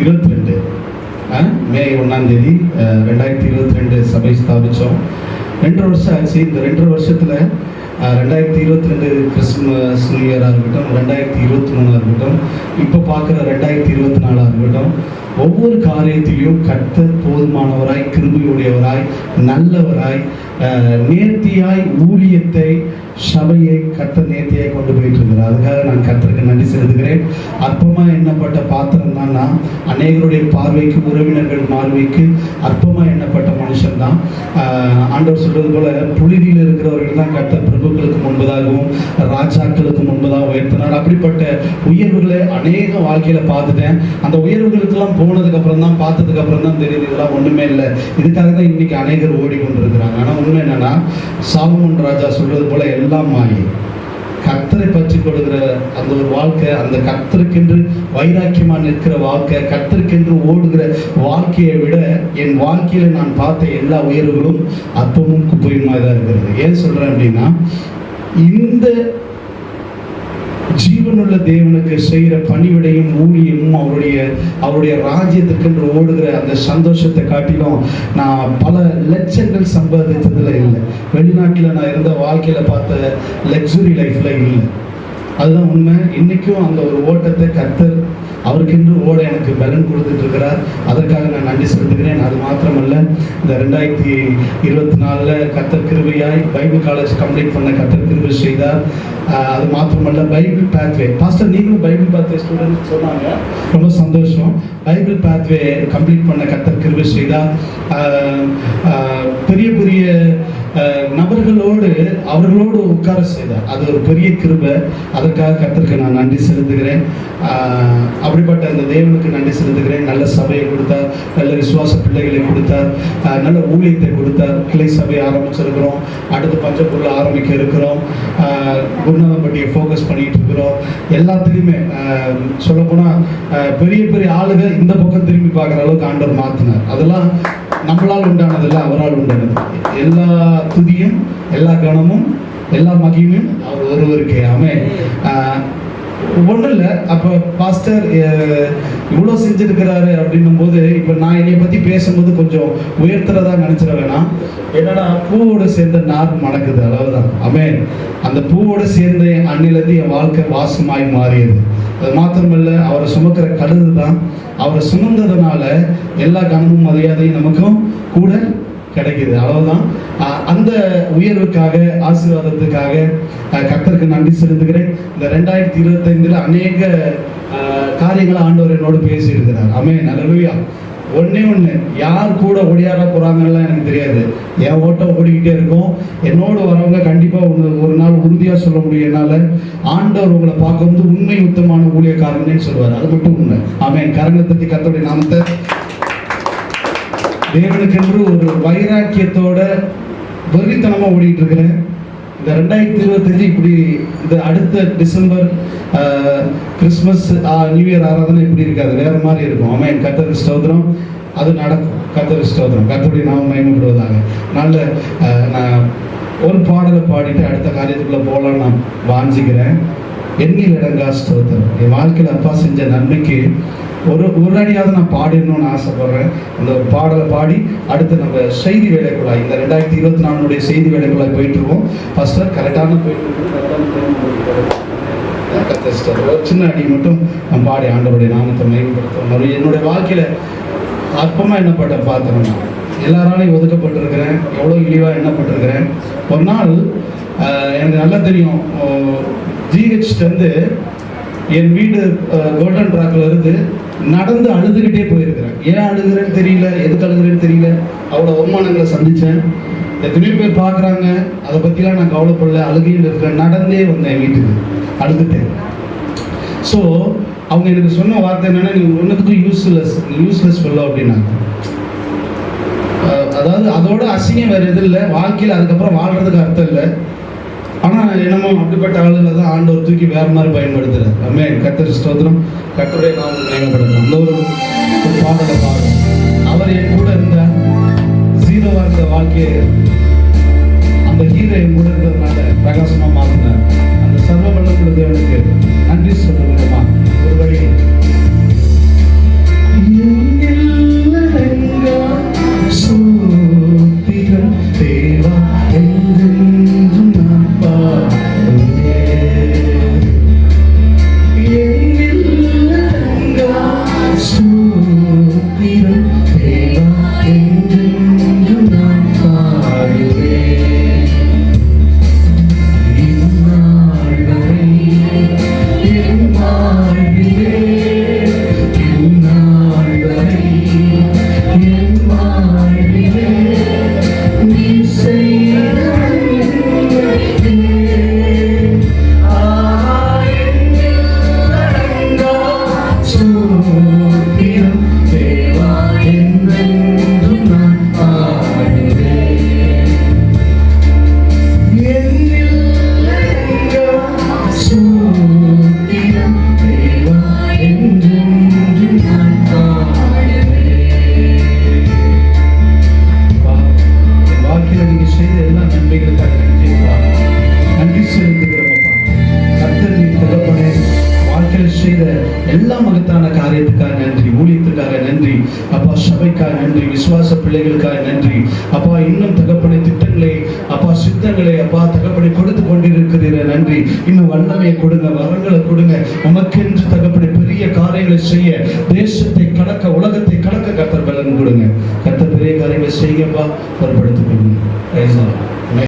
இருபத்தி ரெண்டு மே ஒன்றாம் தேதி ரெண்டாயிரத்தி இருபத்தி ரெண்டு சபை ஸ்தாபித்தோம் ரெண்டு வருஷம் ஆச்சு. இந்த ரெண்டு வருஷத்தில் ரெண்டாயிரத்தி இருபத்தி ரெண்டு கிறிஸ்மஸ் நியூ இயராக இருக்கட்டும் ரெண்டாயிரத்தி இருபத்தி மூணாக இருக்கட்டும் இப்போ பார்க்குற ரெண்டாயிரத்தி இருபத்தி நாலாக இருக்கட்டும் ஒவ்வொரு காரியத்திலையும் கத்த போதுமானவராய் கிருமியுடையவராய் நல்லவராய் நேர்த்தியாய் ஊழியத்தை சபையை கத்த நேர்த்தி கொண்டு போயிட்டு இருக்கிறார் அதுக்காக நான் கர்த்தருக்கு நன்றி செலுத்துகிறேன். அற்பமாக எண்ணப்பட்ட பாத்திரம் தான் நான். அநேகருடைய பார்வைக்கு உறவினர்கள் பார்வைக்கு அற்பமாக எண்ணப்பட்ட மனுஷன் தான் ஆண்டவர் சொல்றது போல புழுதியில் இருக்கிறவர்கள் தான் கத்த பிரபுக்களுக்கு முன்பதாகவும் ராஜாக்களுக்கு முன்பதாக உயர்த்தினார். அப்படிப்பட்ட உயர்வுகளை அநேக வாழ்க்கையில பார்த்துட்டேன். அந்த உயர்வுகளுக்கெல்லாம் போனதுக்கு அப்புறம் தான் பார்த்ததுக்கு அப்புறம் தான் தெரியுது இதெல்லாம் ஒண்ணுமே இல்லை. இதுக்காக தான் இன்னைக்கு அநேகர் ஓடிக்கொண்டிருக்கிறாங்க. ஆனா உண்மை என்னன்னா சாலமன் ராஜா சொல்றது போல எல்லாம் மாறி கத்தரை பற்றி கொடுக்கிற அந்த ஒரு வாழ்க்கை அந்த கத்தருக்கென்று வைராக்கியமாக நிற்கிற வாழ்க்கை கத்தருக்கென்று ஓடுகிற வாழ்க்கையை விட என் வாழ்க்கையில் நான் பார்த்த எல்லா உயர்வுகளும் அப்பவும் குப்பையுமாக தான் இருக்கிறது. ஏன் சொல்கிறேன் அப்படின்னா இந்த ஜீவனுள்ள தேவனுக்கு செய்கிற பணிவிடையும் ஊழியமும் அவருடைய அவருடைய ராஜ்யத்துக்கென்று ஓடுகிற அந்த சந்தோஷத்தை காட்டிலும் நான் பல லட்சங்கள் சம்பாதித்ததில் இல்லை. வெளிநாட்டில் நான் இருந்த வாழ்க்கையில் பார்த்த லக்ஸுரி லைஃப்பில் இல்லை. அதுதான் உண்மை. இன்றைக்கும் அந்த ஒரு ஓட்டத்தை கர்த்தர் அவருக்கென்று ஓட எனக்கு பலன் கொடுத்துட்டு இருக்கிறார் அதற்காக நான் நன்றி செலுத்துகிறேன். அது மாத்திரமல்ல இந்த ரெண்டாயிரத்தி இருபத்தி நாலில் கத்தர் கிருபையாய் பைபிள் காலேஜ் கம்ப்ளீட் பண்ண கத்தர் கிருபை செய்தார். அது மாத்திரமல்ல பைபிள் பேத்வே பாஸ்டர் நீங்களும் பைபிள் பேத்வே ஸ்டூடெண்ட் சொன்னாங்க. ரொம்ப சந்தோஷம். பைபிள் பேத்வே கம்ப்ளீட் பண்ண கத்தர் கிருபை செய்தார். பெரிய பெரிய நபர்களோடு அவர்களோடு உட்கார செய்தார். அது ஒரு பெரிய கிருபை. அதற்காக கத்திற்கு நான் நன்றி செலுத்துகிறேன். அப்படிப்பட்ட அந்த தேவனுக்கு நன்றி செலுத்துகிறேன். நல்ல சபையை கொடுத்தார். நல்ல விசுவாச பிள்ளைகளை கொடுத்தார். நல்ல ஊழியத்தை கொடுத்தார். கிளை சபை ஆரம்பிச்சிருக்கிறோம். அடுத்து பஞ்சப்பொருள் ஆரம்பிக்க இருக்கிறோம். ஆஹ் குருநாதம்பட்டியை ஃபோக்கஸ் பண்ணிட்டு இருக்கிறோம். எல்லாத்துலேயுமே சொல்லப்போனால் பெரிய பெரிய ஆளுங்க இந்த பக்கம் திரும்பி பார்க்குற அளவுக்கு ஆண்டவர் மாற்றினார் அதெல்லாம் நம்மளால் உண்டானதில்ல அவரால் உண்டானது. எல்லா துதியும் எல்லா கணமும் எல்லா மகிமையும் அவர் ஒருவருக்கே. ஆமே ஒன்றும் இல்லை அப்போ பாஸ்டர் இவ்வளோ செஞ்சுருக்கிறாரு அப்படின்னும் போது இப்போ நான் என்னை பற்றி பேசும்போது கொஞ்சம் உயர்த்துறதா நினச்சிட வேணாம். என்னன்னா பூவோடு சேர்ந்த நார் மணக்குது அளவுதான் அமேன் அந்த பூவோடு சேர்ந்த அன்னிலேருந்து என் வாழ்க்கை வாசமாய் மாறியது. அது மாத்திரமல்ல அவரை சுமக்கிற கழுது தான் அவரை சுமந்ததுனால எல்லா கனமும் மரியாதையும் நமக்கும் கூட கிடைக்குது. அவ்வளவுதான். அந்த உயர்வுக்காக ஆசீர்வாதத்துக்காக கத்தருக்கு நன்றி செலுத்துகிறேன். இந்த ரெண்டாயிரத்தி இருபத்தைந்துல அநேக காரியங்களை ஆண்டவர் என்னோடு பேசியிருக்கிறார். அமே நல்லலுயா ஒன்றே ஒன்று யார் கூட ஒடியாட போகிறாங்கலாம் எனக்கு தெரியாது. என் ஓட்டம் ஓடிக்கிட்டே இருக்கும். என்னோட வரவங்க கண்டிப்பாக உங்களுக்கு ஒரு நாள் உறுதியாக சொல்ல முடியும் என்னால். ஆண்டவர் உங்களை பார்க்கும்போது உண்மை உத்தமான ஊழியக்காரன்னு சொல்லுவார். அது மட்டும் உண்மை. ஆமென். கரங்களை தட்டி கத்தோடைய நாமத்தை. தேவனுக்கென்று ஒரு வைராக்கியத்தோட வெறித்தனமாக ஓடிட்டு இருக்கிறேன். இந்த ரெண்டாயிரத்தி இருபத்தஞ்சு இப்படி இந்த அடுத்த டிசம்பர் கிறிஸ்மஸ் நியூ இயர் ஆராதனை இப்படி இருக்காது வேறு மாதிரி இருக்கும். ஆமாம் கத்தர் ஸ்தோத்திரம். அது நடக்கும். கத்தர் ஸ்தோத்திரம். கத்தருடைய நாம மயமப்படுவதாக நல்ல நான் ஒரு பாடலை பாடிட்டு அடுத்த காரியத்துக்குள்ளே போகலான்னு நான் வாஞ்சிக்கிறேன். எண்ணில் இடங்கா ஸ்தோத்திரம். என் வாழ்க்கையில் அப்பா செஞ்ச நன்மைக்கு ஒரு ஒரு அடியாவது நான் பாடிடணும்னு ஆசைப்படுறேன். அந்த ஒரு பாடலை பாடி அடுத்து நம்ம செய்தி வேலைக்குள்ளாய் இந்த ரெண்டாயிரத்தி இருபத்தி நாலுடைய செய்தி வேலைக்குள்ளாய் போயிட்டு இருக்கோம். கரெக்டான போயிட்டு ஒரு சின்ன அடி மட்டும் நான் பாடி ஆண்டவருடைய நாமத்தை மேம்படுத்தும் என்னுடைய வாழ்க்கையில அற்பமா என்னப்பட்ட பாத்திரம் நான். எல்லாராலையும் ஒதுக்கப்பட்டிருக்கிறேன். எவ்வளோ இழிவாக எண்ணப்பட்டிருக்கிறேன். ஒரு நாள் எனக்கு நல்லா தெரியும். ஜிஹெச்லேருந்து என் வீடு கோல்டன் ட்ராக்ல இருந்து நடந்து அழுதுகிட்டே போயிருக்கிறேன் ஏன் அழுகுறேன்னு தெரியல. எதுக்கு அழுகுறேன்னு தெரியல. அவ்வளோ அவமானங்களை சந்தித்தேன் எத்தனையோ பேர் பார்க்குறாங்க. அதை பற்றிலாம் நான் கவலைப்படல. அழுகையில் இருக்கிறேன் நடந்தே வந்தேன் வீட்டுக்கு. அழுதுட்டேன் ஸோ அவங்க எனக்கு சொன்ன வார்த்தை என்னன்னா நீ ஒன்றுத்துக்கும் யூஸ்லெஸ் யூஸ்லெஸ் ஃபுல்லோ அப்படின்னாங்க அதாவது அதோட அசிங்கம் வேறு எதுவும் இல்லை. வாழ்க்கையில் அதுக்கப்புறம் வாழ்றதுக்கு அர்த்தம் இல்லை. ஆனால் என்னமோ அப்படிப்பட்ட ஆளுகளை தான் ஆண்டவர் தூக்கி வேற மாதிரி பயன்படுத்துறாரு. அம்மே கத்தர் ஸ்தோத்திரம். கத்தருடைய நான் பயன்படுத்துகிறேன் அந்த ஒரு ஒரு பாடலை பாடும் அவர் என் கூட இருந்தார் ஜீரோவாக இருந்த வாழ்க்கையை அந்த ஹீரோ என் கூட இருந்ததுனால பிரகாசமாக மாற்றினார் எல்லா மகத்தான காரியத்துக்காக நன்றி ஊழியத்துக்காக நன்றி. அப்பா சபைக்காக நன்றி விசுவாச பிள்ளைகளுக்காக நன்றி. அப்பா இன்னும் தகப்பனை திட்டங்களை அப்பா சித்தங்களை அப்பா தகப்பனை கொடுத்து கொண்டிருக்கிறீர நன்றி. இன்னும் வல்லமையை கொடுங்க வரங்களை கொடுங்க. உமக்கென்று தகப்பனை பெரிய காரியங்களை செய்ய தேசத்தை கடக்க உலகத்தை கடக்க கத்தர் பலன் கொடுங்க. கத்த பெரிய காரியங்களை செய்யப்பா பொருட்படுத்திக் கொள்ளுங்க